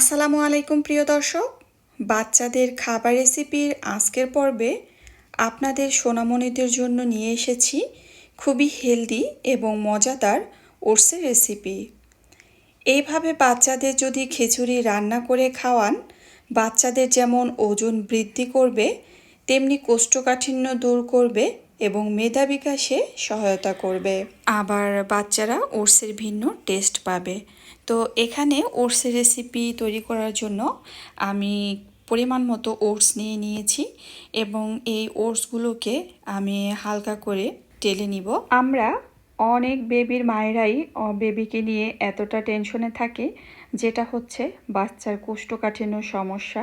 আসসালামু আলাইকুম, প্রিয় দর্শক। বাচ্চাদের খাবার রেসিপির আজকের পর্বে আপনাদের সোনামণিদের জন্য নিয়ে এসেছি খুবই হেলদি এবং মজাদার ওটসের রেসিপি। এইভাবে বাচ্চাদের যদি খিচুড়ি রান্না করে খাওয়ান, বাচ্চাদের যেমন ওজন বৃদ্ধি করবে, তেমনি কোষ্ঠকাঠিন্য দূর করবে এবং মেধা বিকাশে সহায়তা করবে। আবার বাচ্চারা ওটসের ভিন্ন টেস্ট পাবে। তো এখানে ওটসের রেসিপি তৈরি করার জন্য আমি পরিমাণ মতো ওটস নিয়ে নিয়েছি এবং এই ওটসগুলোকে আমি হালকা করে টেলে নিব। আমরা অনেক বেবির মায়েরাই বেবিকে নিয়ে এতটা টেনশনে থাকে, যেটা হচ্ছে বাচ্চার কোষ্ঠকাঠিন্য সমস্যা।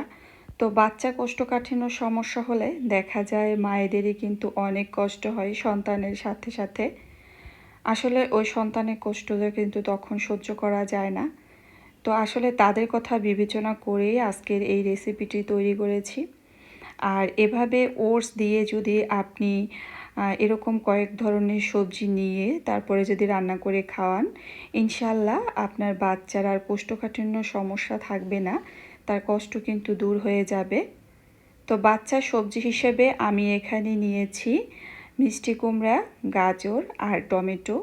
তো বাচ্চা কোষ্ঠকাঠিন্য সমস্যা হলে দেখা যায় মায়েদেরই কিন্তু অনেক কষ্ট হয় সন্তানের সাথে সাথে। আসলে ওই সন্তানের কষ্টটা কিন্তু তখন সহ্য করা যায় না। তো আসলে তাদের কথা বিবেচনা করেই আজকের এই রেসিপিটি তৈরি করেছি। আর এভাবে ওটস দিয়ে যদি আপনি এরকম কয়েক ধরনের সবজি নিয়ে তারপরে যদি রান্না করে খাওয়ান ইনশাল্লাহ আপনার বাচ্চার আর কোষ্ঠকাঠিন্য সমস্যা থাকবে না, তার কষ্ট কিন্তু দূর হয়ে যাবে। তো বাচ্চার সবজি হিসেবে আমি এখানে নিয়েছি মিষ্টি কুমড়া, গাজর আর টমেটো।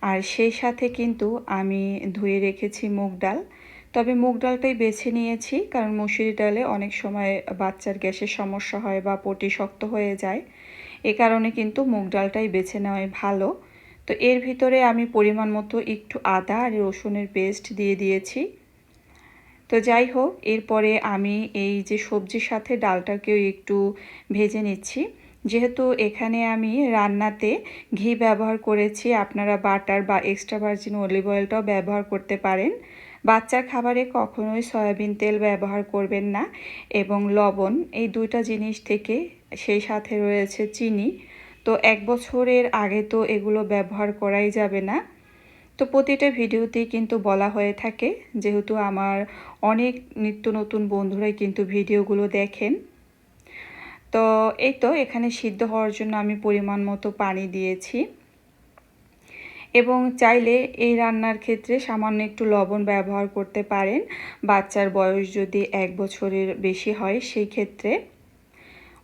আর সেই সাথে কিন্তু আমি ধুয়ে রেখেছি মুগ ডাল। তবে মুগ ডালটাই বেছে নিয়েছি কারণ মুসুরি ডালে অনেক সময় বাচ্চার গ্যাসের সমস্যা হয় বা পটি শক্ত হয়ে যায়। এ কারণে কিন্তু মুগ ডালটাই বেছে নেওয়াই ভালো। তো এর ভিতরে আমি পরিমাণ মতো একটু আদা আর রসুনের পেস্ট দিয়ে দিয়েছি। তো যাই হোক, এরপরে আমি এই যে সবজির সাথে ডালটাকেও একটু ভেজে নিচ্ছি। যেহেতু এখানে আমি রান্নাতে ঘি ব্যবহার করেছি, আপনারা বাটার বা এক্সট্রা ভার্জিন অলিভ অয়েলটাও ব্যবহার করতে পারেন। বাচ্চার খাবারে কখনোই সয়াবিন তেল ব্যবহার করবেন না এবং লবণ, এই দুইটা জিনিস থেকে সেই সাথে রয়েছে চিনি। তো এক বছরের আগে তো এগুলো ব্যবহার করাই যাবে না। তো প্রতিটা ভিডিওতেই কিন্তু বলা হয়ে থাকে, যেহেতু আমার অনেক নিত্য নতুন বন্ধুরাই কিন্তু ভিডিওগুলো দেখেন। তো এই তো এখানে সিদ্ধ হওয়ার জন্য আমি পরিমাণ মতো পানি দিয়েছি। এবং চাইলে এই রান্নার ক্ষেত্রে সামান্য একটু লবণ ব্যবহার করতে পারেন। বাচ্চার বয়স যদি এক বছরের বেশি হয়, সেই ক্ষেত্রে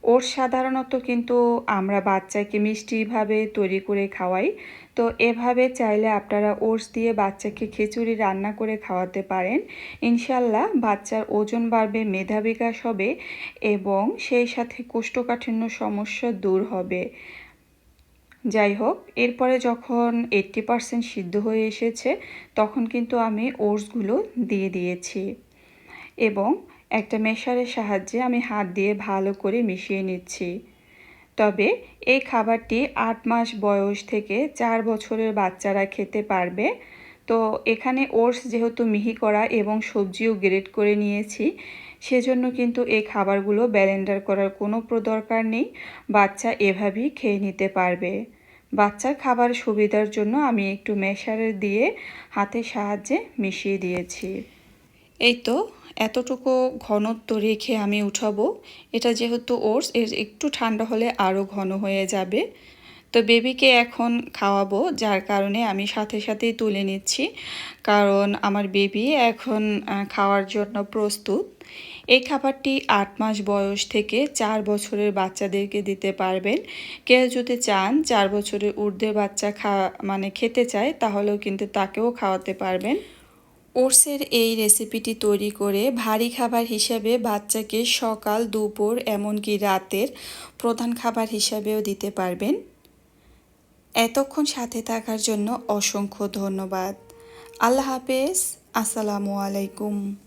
ওর সাধারণত কিন্তু আমরা বাচ্চাকে মিষ্টিভাবে তৈরি করে খাওয়াই। তো এভাবে চাইলে আপনারা ওটস দিয়ে বাচ্চাকে খিচুড়ি রান্না করে খাওয়াতে পারেন। ইনশাল্লাহ বাচ্চার ওজন বাড়বে, মেধা বিকাশ হবে এবং সেই সাথে কোষ্ঠকাঠিন্য সমস্যা দূর হবে। যাই হোক, এরপরে যখন এইট্টি পারসেন্ট সিদ্ধ হয়ে এসেছে, তখন কিন্তু আমি ওটসগুলো দিয়ে দিয়েছি। এবং একটা মেশারের সাহায্যে আমি হাত দিয়ে ভালো করে মিশিয়ে নিচ্ছি। তবে এই খাবারটি আট মাস বয়স থেকে চার বছরের বাচ্চারা খেতে পারবে। তো এখানে ওটস যেহেতু মিহি করা এবং সবজিও গ্রেড করে নিয়েছি, সেজন্য কিন্তু এই খাবারগুলো ব্যালেন্ডার করার কোনো দরকার নেই। বাচ্চা এভাবেই খেয়ে নিতে পারবে। বাচ্চার খাবার সুবিধার জন্য আমি একটু মেশারে দিয়ে হাতের সাহায্যে মিশিয়ে দিয়েছি। এই তো এতটুকু ঘনত্ব রেখে আমি উঠাবো। এটা যেহেতু ওটস, এর একটু ঠান্ডা হলে আরও ঘন হয়ে যাবে। তো বেবিকে এখন খাওয়াবো, যার কারণে আমি সাথে সাথেই তুলে নিচ্ছি। কারণ আমার বেবি এখন খাওয়ার জন্য প্রস্তুত। এই খাবারটি আট মাস বয়স থেকে চার বছরের বাচ্চাদেরকে দিতে পারবেন। কেউ যদি চান চার বছরের ঊর্ধ্বের বাচ্চা খা মানে খেতে চায়, তাহলেও কিন্তু তাকেও খাওয়াতে পারবেন। ওটসের এই রেসিপিটি তৈরি করে ভারী খাবার হিসাবে বাচ্চাকে সকাল, দুপুর, এমনকি রাতের প্রধান খাবার হিসাবেও দিতে পারবেন। এতক্ষণ সাথে থাকার জন্য অসংখ্য ধন্যবাদ। আল্লাহ হাফেজ। আসসালামু আলাইকুম।